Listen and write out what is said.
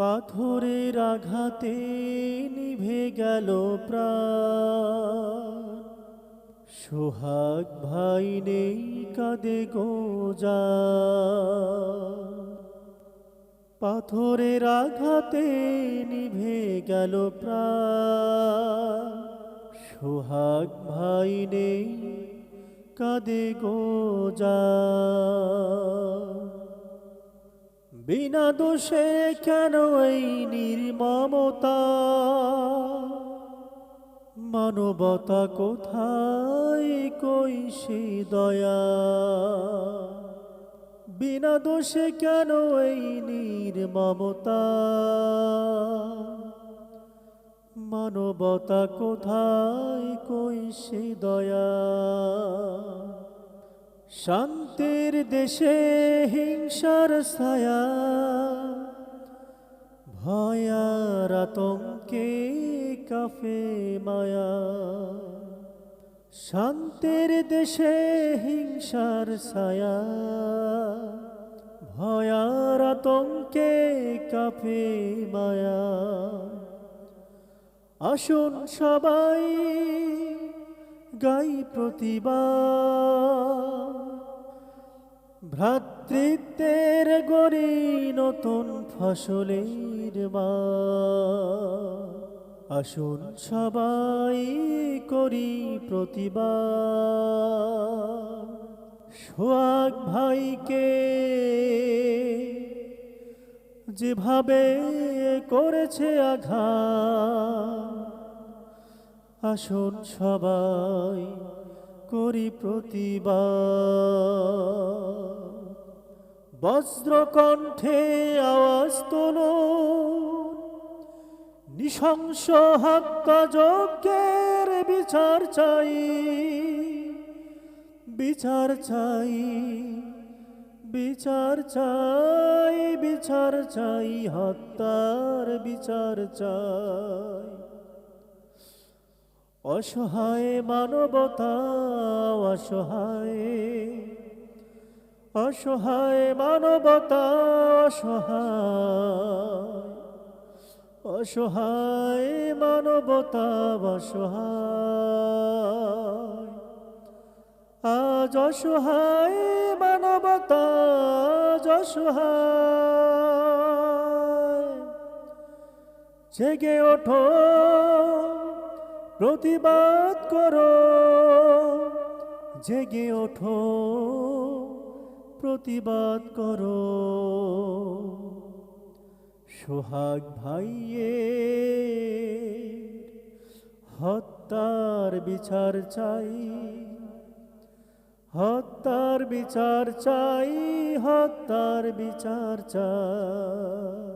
পাথরের আঘাতে নিভে গেল প্রাণ। সোহাগ ভাই নেই কাঁদে গোজা পাথরের আঘাতে নিভে গেল প্রাণ। সোহাগ ভাই নেই কাঁদে গোজা বিনা দোষে কেন এই নির্মমতা? মানবতা কোথায় কই সে দয়া? বিনা দোষে কেন এই নির্মমতা? মানবতা কোথায় কই সে দয়া? শান্তির দেশে হিংসার ছায়া, ভয়ার আতঙ্কে কাফে মায়া। শান্তির দেশে হিংসার ছায়া, ভয়ার আতঙ্কে কাফে মায়া। আসুন সবাই গাই প্রতিভা ভ্রাতৃত্বের গড়ি নতুন ফসলের মা আসুন সবাই করি প্রতিভা সোয়াগ ভাইকে যেভাবে করেছে আঘাত আসুন সবাই করি প্রতিভা বজ্রকণ্ঠে আওয়াজ তোলো। নৃশংস হত্যা যজ্ঞের বিচার চাই। বিচার চাই বিচার চাই বিচার চাই, হত্যার বিচার চাই। অসহায় মানবতা, অসহায় অসহায় মানবতা, অসহায় অসহায় মানবতা, অসহায়। আজ অসহায় মানবতা অসহায়। জেগে ওঠো। প্রতিবাদ করো, জেগে ওঠো, প্রতিবাদ করো। সোহাগ ভাইয়ে হত্যার বিচার চাই, হত্যার বিচার চাই, হত্যার বিচার চাই।